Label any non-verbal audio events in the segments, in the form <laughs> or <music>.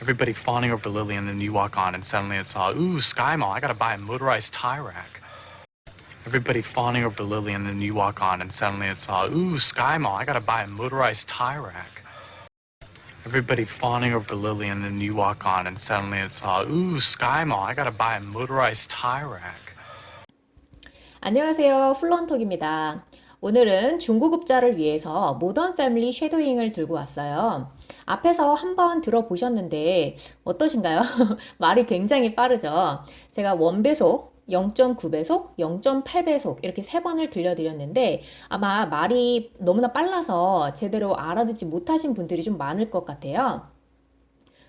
Everybody fawning over Lily, and then you walk on, and suddenly it's all, ooh, Sky Mall, I gotta buy a motorized tie rack. Everybody fawning over Lily, and then you walk on, and suddenly it's all, ooh, Sky Mall, I gotta buy a motorized tie rack. Everybody fawning over Lily, and then you walk on, and suddenly it's all, ooh, Sky Mall, I gotta buy a motorized tie rack. 안녕하세요. 플런톡입니다. 오늘은 중고급자를 위해서 모던 패밀리 쉐도잉을 들고 왔어요. 앞에서 한번 들어보셨는데 어떠신가요? <laughs> 말이 굉장히 빠르죠? 제가 원배속, 0.9배속, 0.8배속 이렇게 세 번을 들려드렸는데 아마 말이 너무나 빨라서 제대로 알아듣지 못하신 분들이 좀 많을 것 같아요.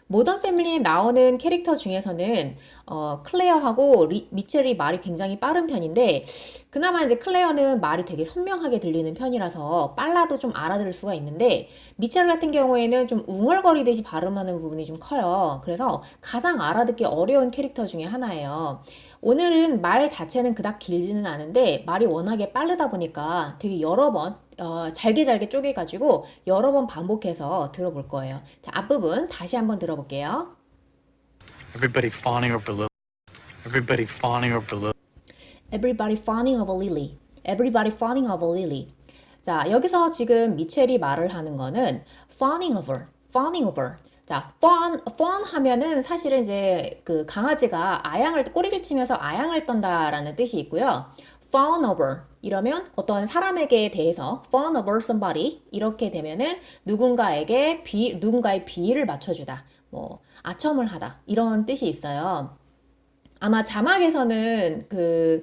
모던 패밀리에 나오는 캐릭터 중에서는 어, 클레어하고 리, 미첼이 말이 굉장히 빠른 편인데 그나마 이제 클레어는 말이 되게 선명하게 들리는 편이라서 빨라도 좀 알아들을 수가 있는데 미첼 같은 경우에는 좀 웅얼거리듯이 발음하는 부분이 좀 커요. 그래서 가장 알아듣기 어려운 캐릭터 중에 하나예요. 오늘은 말 자체는 그닥 길지는 않은데 말이 워낙에 빠르다 보니까 되게 여러 번 어, 잘게 잘게 쪼개가지고 여러 번 반복해서 들어볼 거예요. 자, 앞부분 다시 한번 들어볼게요. Everybody fawning over Lily. Everybody fawning over Lily. Everybody fawning over Lily. Everybody fawning over Lily. 자, 여기서 지금 미첼이 말을 하는 거는 fawning over, fawning over. 자, fawn, fawn 하면은 사실은 이제 그 강아지가 아양을, 꼬리를 치면서 아양을 떤다라는 뜻이 있고요. fawn over. 이러면 어떤 사람에게 대해서 fawn over somebody. 이렇게 되면은 누군가에게 비, 누군가의 비위를 맞춰주다. 뭐, 아첨을 하다. 이런 뜻이 있어요. 아마 자막에서는 그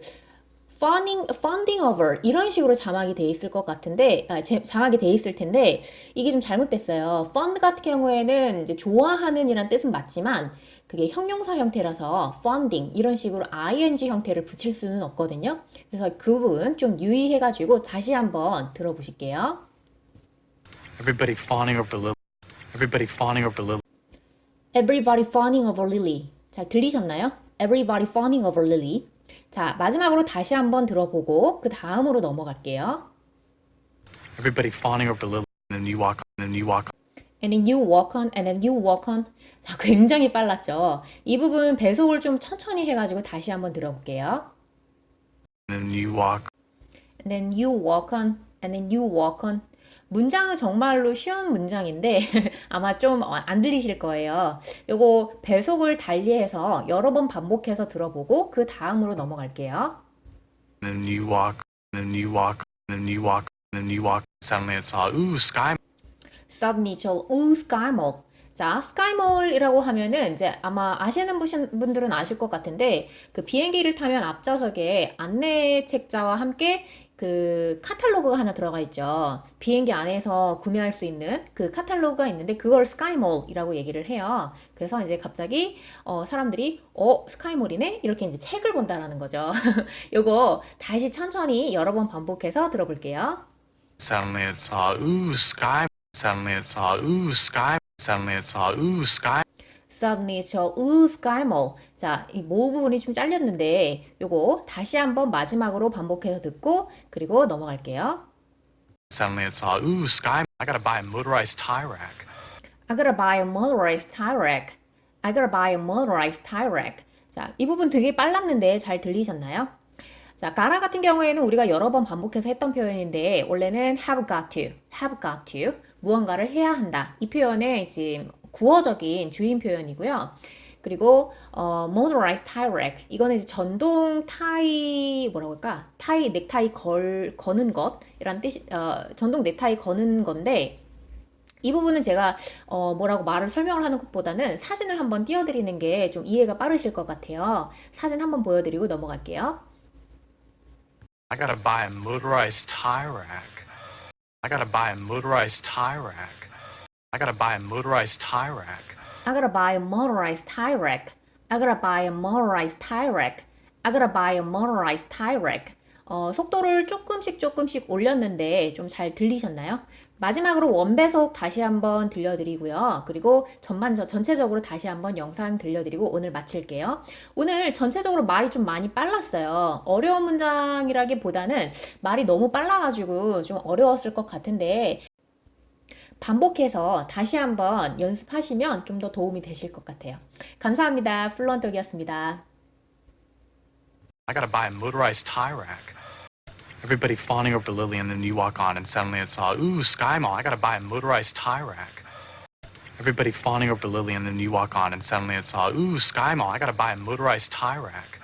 funding, funding over 이런 식으로 자막이 돼 있을 것 같은데 아, 제, 자막이 돼 있을 텐데 이게 좀 잘못됐어요. fund 같은 경우에는 이제 좋아하는 이란 뜻은 맞지만 그게 형용사 형태라서 funding 이런 식으로 ing 형태를 붙일 수는 없거든요. 그래서 그 부분 좀 유의해 가지고 다시 한번 들어보실게요. Everybody fawning over Lily. Everybody fawning over Lily. Everybody fawning over Lily. 잘 들리셨나요? Everybody fawning over Lily. 자, 마지막으로 다시 한번 들어보고 그 다음으로 넘어갈게요. Everybody fawning over Lily, and then you walk on, and then you walk And then you walk on, and then you walk on. 자, 굉장히 빨랐죠? 이 부분 배속을 좀 천천히 해가지고 다시 한번 들어볼게요. on, and then you walk And then you walk on, and then you walk on. 문장은 정말로 쉬운 문장인데 아마 좀 안 들리실 거예요. 요거 배속을 달리해서 여러 번 반복해서 들어보고 그 다음으로 넘어갈게요. and then you walk, and then you walk, and then you walk, and then you walk. Suddenly it's all, ooh, Sky Suddenly 저 우, 스카이몰. 자, 스카이몰이라고 하면은 이제 아마 아시는 분들은 아실 것 같은데 그 비행기를 타면 앞좌석에 안내 책자와 함께 그 카탈로그가 하나 들어가 있죠. 비행기 안에서 구매할 수 있는 그 카탈로그가 있는데 그걸 스카이몰이라고 얘기를 해요. 그래서 이제 갑자기 어, 사람들이 어 스카이몰이네 이렇게 이제 책을 본다라는 거죠. <laughs> 요거 다시 천천히 여러 번 반복해서 들어볼게요. Suddenly it's all, ooh, Sky Suddenly it's all, ooh, Sky Suddenly it's all, ooh, Sky Suddenly 저으 스카이몰 자, 이 모 부분이 좀 잘렸는데 요거 다시 한번 마지막으로 반복해서 듣고 그리고 넘어갈게요. Suddenly it's all, ooh, Sky I gotta buy a motorized tie rack. I gotta buy a motorized tie rack. I gotta buy a motorized tie rack. 자, 이 부분 되게 빨랐는데 잘 들리셨나요? 자, 가라 같은 경우에는 우리가 여러 번 반복해서 했던 표현인데 원래는 have got to, have got to 무언가를 해야 한다. 이 표현의 지금 구어적인 주인 표현이고요. 그리고 어, motorized tie rack 이거는 이제 전동 타이 뭐라고 할까? 타이 넥타이 걸 거는 것이란 뜻이 어, 전동 넥타이 거는 건데 이 부분은 제가 어, 뭐라고 말을 설명을 하는 것보다는 사진을 한번 띄워드리는 게 좀 이해가 빠르실 것 같아요. 사진 한번 보여드리고 넘어갈게요. I gotta buy a motorized tie rack. I gotta buy a motorized tie rack. I gotta buy a motorized tie rack. I gotta buy a motorized tie rack. I gotta buy a motorized tie rack. I gotta buy a motorized tie rack. 어, 속도를 조금씩 조금씩 올렸는데 좀 잘 들리셨나요? 마지막으로 원배속 다시 한번 들려드리고요. 그리고 전반적 전체적으로 다시 한번 영상 들려드리고 오늘 마칠게요. 오늘 전체적으로 말이 좀 많이 빨랐어요. 어려운 문장이라기보다는 말이 너무 빨라가지고 좀 어려웠을 것 같은데 반복해서 다시 한번 연습하시면 좀 더 도움이 되실 것 같아요. 감사합니다. 플루언톡이었습니다. I gotta buy a motorized tie rack. Everybody fawning over lily, and then you walk on, and suddenly it's all, ooh, Sky Mall, I gotta buy a motorized tie rack. Everybody fawning over lily, and then you walk on, and suddenly it's all, ooh, Sky Mall, I gotta buy a motorized tie rack.